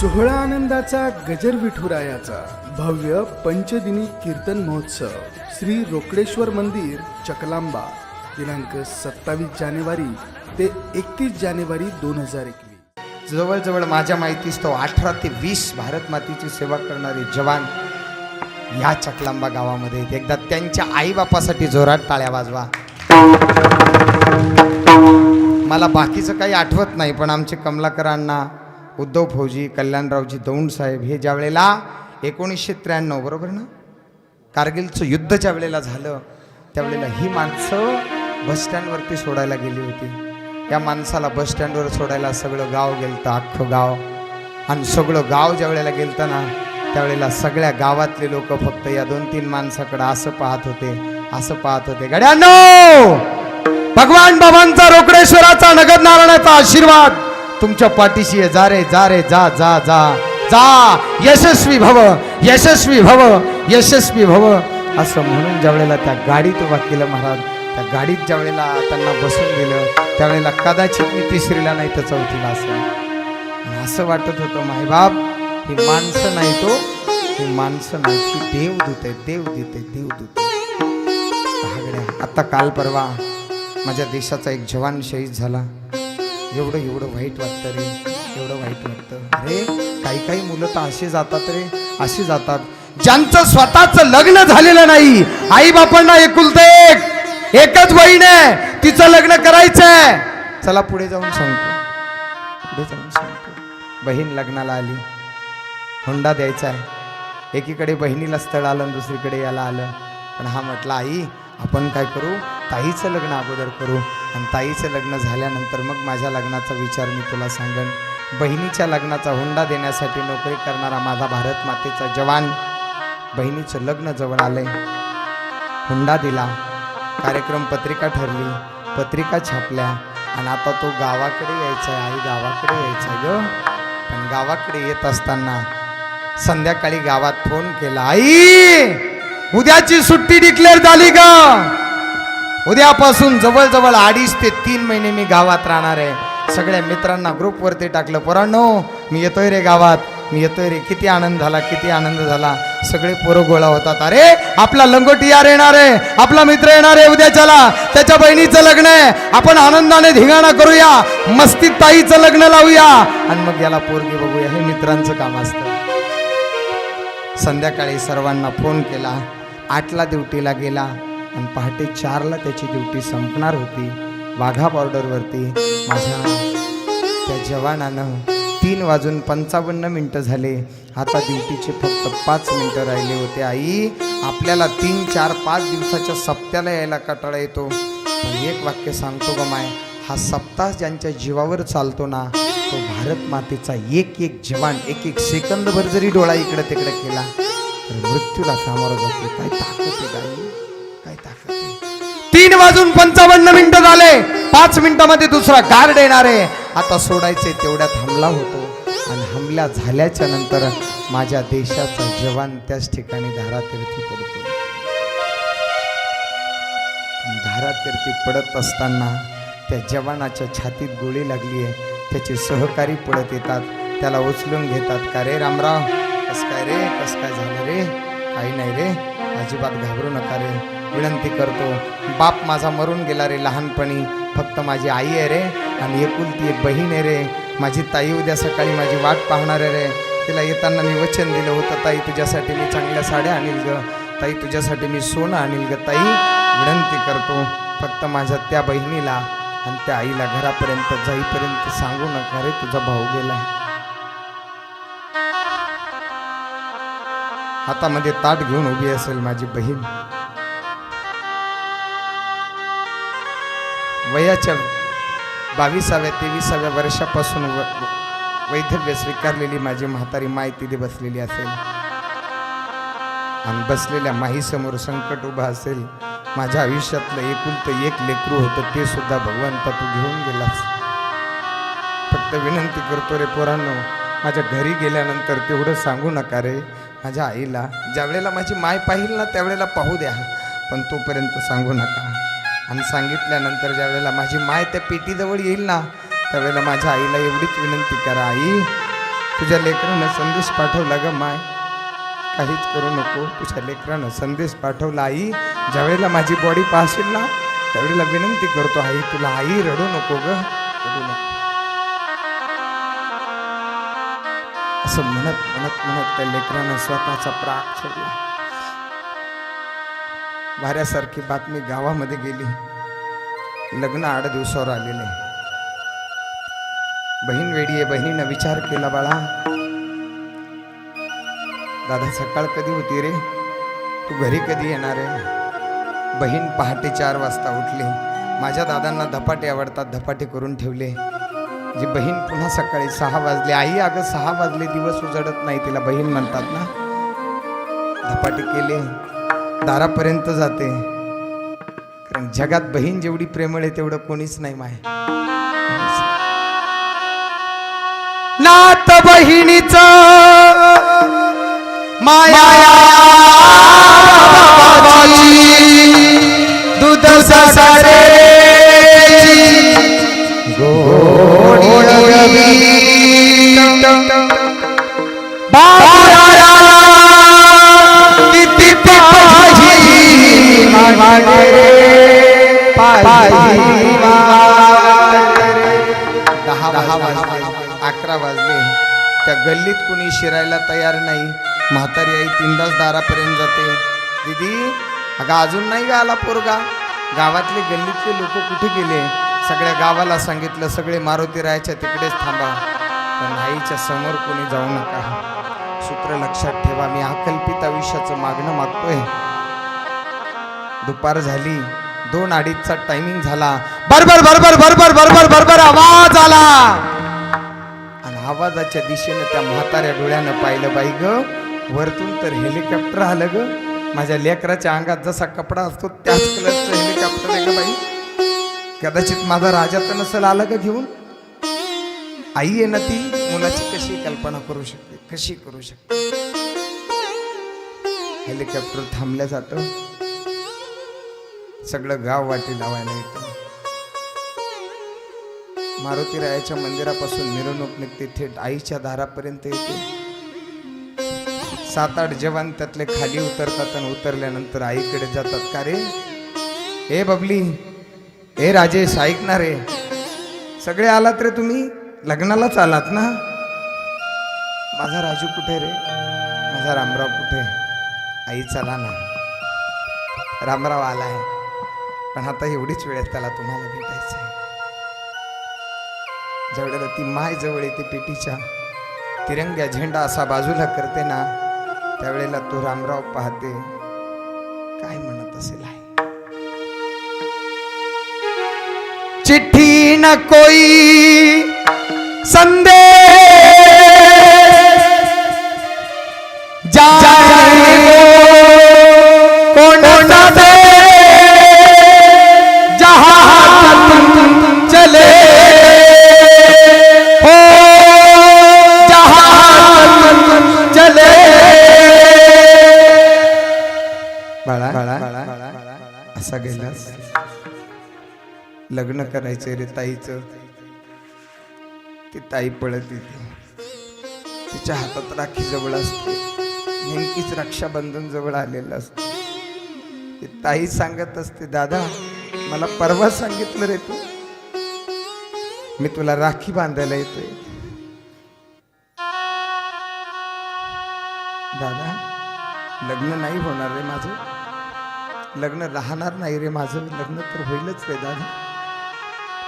सोहळा आनंदाचा गजर विठुरायाचा भव्य पंचदिनी कीर्तन महोत्सव श्री रोकडेश्वर मंदिर चकलांबा दिनांक सत्तावीस जानेवारी ते एकतीस जानेवारी दोन हजार एकवीस. जवळजवळ माझ्या माहितीस तो अठरा ते वीस भारत मातेची सेवा करणारे जवान या चकलांबा गावामध्ये एकदा त्यांच्या आईबापासाठी जोरात टाळ्या वाजवा. मला बाकीचं काही आठवत नाही पण आमचे कमलाकरांना उद्धव फौजी कल्याणरावजी दौंड साहेब हे ज्या वेळेला एकोणीसशे त्र्याण्णव बरोबर ना? कारगिलचं युद्ध ज्या वेळेला झालं त्यावेळेला ही माणसं बसस्टँडवरती सोडायला गेली होती. या माणसाला बसस्टँडवर सोडायला सगळं गाव गेलतं अख्खं गाव. आणि सगळं गाव ज्या वेळेला गेलतं ना त्यावेळेला सगळ्या गावातले लोक फक्त या दोन तीन माणसाकडं असं पाहत होते असं पाहत होते. गड्यांनो भगवान बाबांचा रोकडेश्वराचा नगर नारायणाचा आशीर्वाद. तुमच्या पाठीशी आहे जा रे जा रे जा जा जा. जा. यशस्वी भव यशस्वी भव यशस्वी भव. असं म्हणून ज्या वेळेला त्या गाडीत उभा केलं महाराज त्या गाडीत ज्या वेळेला त्यांना बसून दिलं त्यावेळेला कदाचित मी तिसरीला नाही तर चौथीला असं असं वाटत होतं मायबाप ही माणसं नाही तो ही माणसं नाही ती देवदूत आहे देवदूत आहे देव आहे आता काल परवा माझ्या देशाचा एक जवान शहीद झाला. एवढं एवढं वाईट वाटतं रे एवढं वाईट वाटतं. अरे काही काही मुलं तर असे जातात रे असे जातात. ज्यांचं स्वतःचं लग्न झालेलं नाही आई बापांना एकुलते एक एकच बहीण आहे तिचं लग्न करायचंय. चला पुढे जाऊन सांगतो. पुढे जाऊन सांगतो. बहीण लग्नाला आली. हुंडा द्यायचा आहे. एकीकडे बहिणीला स्थळ आलं दुसरीकडे याला आलं. पण हा म्हटला आई आपण काय करू? ताईचं लग्न अगोदर करू. आणि ताईचं लग्न झाल्यानंतर मग माझ्या लग्नाचा विचार मी तुला सांगेन. बहिणीच्या लग्नाचा हुंडा देण्यासाठी नोकरी करणारा माझा भारत मातेचा जवान बहिणीचं लग्न जवळ आलंय. हुंडा दिला कार्यक्रम पत्रिका ठरली पत्रिका छापल्या आणि आता तो गावाकडे यायचा आहे आई गावाकडे यायचा आहे ग. पण गावाकडे येत असताना संध्याकाळी गावात फोन केला आई उद्याची सुट्टी डिक्लेअर झाली का उद्यापासून जवळजवळ अडीच ते तीन महिने मी गावात राहणार आहे. सगळ्या मित्रांना ग्रुपवरती टाकलं पोरांनो मी येतोय रे गावात. मी येतोय रे. किती आनंद झाला किती आनंद झाला. सगळे पोरं गोळा होतात. अरे आपला लंगोटी यार येणार आहे. आपला मित्र येणार आहे उद्याच्याला. त्याच्या बहिणीचं लग्न आहे. आपण आनंदाने धिंगाणा करूया. मस्तीत ताईचं लग्न लावूया. आणि मग याला पोरगी बघूया. हे मित्रांचं काम असतं. संध्याकाळी सर्वांना फोन केला. आठला ड्युटीला गेला. आणि पहाटे चारला त्याची ड्युटी संपणार होती. वाघा बॉर्डरवरती माझ्या त्या जवानानं तीन वाजून पंचावन्न मिनटं झाले. आता ड्युटीचे फक्त पाच मिनटं राहिले होते आई. आपल्याला तीन चार पाच दिवसाच्या सप्त्याला यायला कटाळा येतो. पण एक वाक्य सांगतो ग माय हा सप्ताह ज्यांच्या जीवावर चालतो ना तो भारत मातेचा एक एक जवान एक एक सेकंदभर जरी डोळा इकडे तिकडे केला तर मृत्यूला सामोरं जातो. काय ताकद आहे तीन वाजून पंचावन्न मिनिटं झाले. पाच मिनिटामध्ये दुसरा गार्ड येणार आहे. आता सोडायचे तेवढ्यात हमला होतो. आणि हमला झाल्याच्यानंतर माझ्या देशाचा जवान त्याच ठिकाणी धारातीर्थी पडतो. धारातीर्थी पडत असताना त्या जवानाच्या छातीत गोळी लागली आहे. त्याचे सहकारी पडत येतात. त्याला उचलून घेतात. का रे रामराव? कस काय रे? कस काय झालं रे? काही नाही रे. अजिबात घाबरू नका रे. विनंती करतो बाप माझा मरून गेला रे लहानपणी. फक्त माझी आई आहे रे आणि एकुलती एक बहीण आहे रे. माझी ताई उद्या सकाळी माझी वाट पाहणार आहे रे. तिला येताना मी वचन दिलं होतं ताई तुझ्यासाठी मी चांगल्या साड्या आणील ग. ताई तुझ्यासाठी मी सोनं आणील ग ताई. विनंती करतो फक्त माझ्या त्या बहिणीला आणि त्या आईला घरापर्यंत जाईपर्यंत सांगू नका रे तुझा भाऊ गेलाय. हातामध्ये ताट घेऊन उभी असेल माझी बहीण. वयाच्या बावीसाव्या तेविसाव्या वर्षापासून वैधव्य स्वीकारलेली माझी म्हातारी माय तिथे बसलेली असेल. आणि बसलेल्या माहीसमोर संकट उभं असेल. माझ्या आयुष्यातलं एकुलतं एक लेकरू होतं ते सुद्धा भगवंता तू घेऊन गेलास फक्त विनंती करतो रे पोरांनो माझ्या घरी गेल्यानंतर तेवढं सांगू नका रे. माझ्या आईला. ज्या वेळेला माझी माय पाहिल ना त्यावेळेला पाहू द्या. पण तोपर्यंत सांगू नका. आणि सांगितल्यानंतर ज्या वेळेला माझी माय त्या पेटीजवळ येईल ना त्यावेळेला माझ्या आईला एवढीच विनंती करा आई. तुझ्या लेकरानं संदेश पाठवला ग माय. काहीच करू नको. तुझ्या लेकरानं संदेश पाठवला आई. ज्यावेळेला माझी बॉडी पाहशील ना त्यावेळेला विनंती करतो आई. तुला आई रडू नको ग. रडू नको. असं म्हणत म्हणत म्हणत त्या लेकरानं स्वतःचा प्राग सोडला. वाऱ्यासारखी बातमी गावामध्ये गेली. लग्न आठ दिवसावर आलेले बहीण वेडी आहे बहिणीनं विचार केला बाळा दादा सकाळ कधी होती रे? तू घरी कधी येणार आहे? बहीण पहाटे चार वाजता उठली. माझ्या दादांना धपाटे आवडतात धपाटे करून ठेवले. जी बहीण पुन्हा सकाळी सहा वाजले. आई अगं सहा वाजले दिवस उजडत नाही तिला बहीण म्हणतात ना. धपाटे केले दारापर्यंत जाते. कारण जगात बहीण जेवढी प्रेमळ आहे तेवढं कोणीच नाही माय. नात बहिणीच माया दूध सारे दहा दहा वाजले अकरा वाजले. त्या गल्लीत कुणी शिरायला तयार नाही. म्हातारी आई तीनदाच दारापर्यंत जाते. दीदी अगं अजून नाही गा आला पोरगा. गावातले गल्लीतले लोक कुठे गेले? सगळ्या गावाला सांगितलं सगळे मारुती रायाच्या तिकडेच थांबा. पण आईच्या समोर कोणी जाऊ नका. सूत्र लक्षात ठेवा मी अकल्पित आयुष्याचं मागणं मागतोय. दुपार झाली दोन अडीचचा टायमिंग झाला. बरोबर बरोबर बरोबर बरोबर बरोबर आवाज आला. आणि आवाजाच्या दिशेनं त्या म्हाताऱ्या डोळ्यानं पाहिलं बाई ग. वरतून तर हेलिकॉप्टर आलं ग. माझ्या लेकराच्या अंगात जसा कपडा असतो त्याच कलरचं हेलिकॉप्टर आहे बाई. कदाचित माझा राजा तर नसेल आलं का घेऊन? आई आहे ना ती मुलाची कशी कल्पना करू शकते? कशी करू शकते? हेलिकॉप्टर थांबल्या जातं. सगळं गाव वाटी लावायला येतं. मारुती रायाच्या मंदिरापासून मिरवणूक निघते थेट आईच्या दारापर्यंत येते. सात आठ जवान त्यातले खाली उतरतात आणि उतरल्यानंतर आईकडे जातात. का रे? ए बबली हे राजेश ऐकणार रे सगळे आलात रे तुम्ही? लग्नालाच आलात ना? माझा राजू कुठे रे? माझा रामराव कुठे? आई चला ना. रामराव आला आहे. पण आता एवढीच वेळ आहे त्याला तुम्हाला भेटायचं. आहे ज्यावेळेला ती माय जवळ येते पेटीच्या तिरंग्या झेंडा असा बाजूला करते ना त्यावेळेला तो रामराव पाहते. न कोई संदेश जाने लग्न करायचं रे ताईचं. ती ताई पळत येते. तिच्या हातात राखी जवळ असते. नेमकीच रक्षाबंधन जवळ आलेलं असतं. ती ताई सांगत असते दादा मला परवा सांगितलं रे तू. मी तुला राखी बांधायला येतोय. दादा लग्न नाही होणार रे माझं. लग्न राहणार नाही रे माझं. लग्न तर होईलच रे दादा.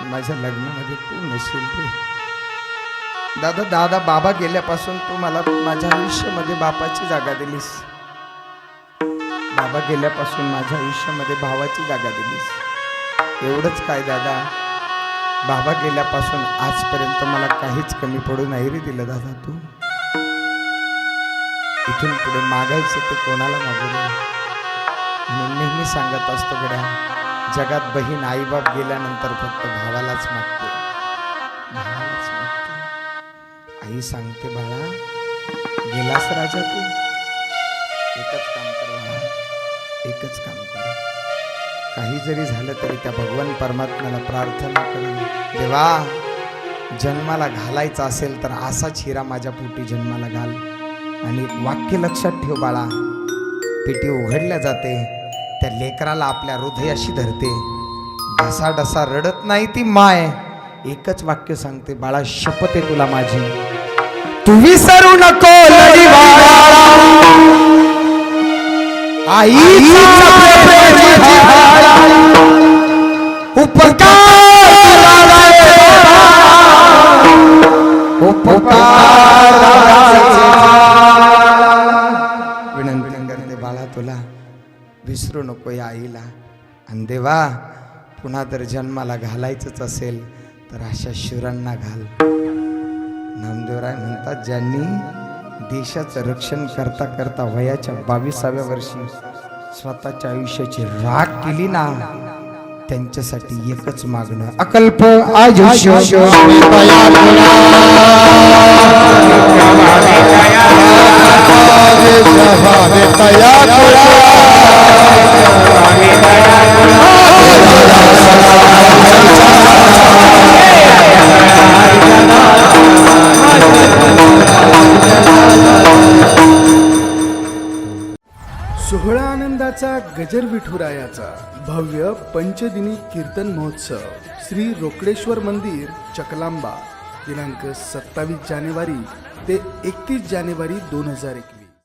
माझ्या लग्नामध्ये तू नसेल ते दादा दादा बाबा गेल्यापासून तू मला माझ्या आयुष्यामध्ये बापाची जागा दिलीस. बाबा गेल्यापासून माझ्या आयुष्यामध्ये भावाची जागा दिलीस. एवढंच काय दादा? बाबा गेल्यापासून आजपर्यंत मला काहीच कमी पडू नाही रे दिलं दादा तू. इथून पुढे मागायचं ते कोणाला मागू रे म्हणून नेहमी सांगत असतो गड्या जगात बहीण आईबाप गेल्यानंतर फक्त भावालाच मागते. भावालाच मागते. आई सांगते बाळा गेलास राजा तू? एकच काम कर बाळा. एकच काम कर. काही जरी झालं तरी त्या भगवान परमात्म्याला प्रार्थना करून देवा जन्माला घालायचा असेल तर असाच हिरा माझ्या पोटी जन्माला घाल आणि वाक्य लक्षात ठेव बाळा. पेटी उघडल्या जाते. त्या लेकराला आपल्या हृदयाशी धरते. डसा डसा रडत नाही ती माय. एकच वाक्य सांगते बाळा शपथ आहे तुला माझी. तू विसरू नको आई उपकार विसरू नको या आईला. आणि देवा पुन्हा जर जन्माला घालायचंच असेल तर अशा शुरांना घाल. नामदेवराय म्हणतात ज्यांनी देशाचं रक्षण करता करता वयाच्या बावीसाव्या वर्षी स्वतःच्या आयुष्याची राख केली ना त्यांच्यासाठी एकच मागणं अकल्प आयुष्य. सोहळा आनंदाचा गजर विठुरायाचा भव्य पंचदिनी कीर्तन महोत्सव श्री रोकडेश्वर मंदिर चकलांबा. दिनांक सत्तावीस जानेवारी ते एकतीस जानेवारी दोन हजार एकवीस.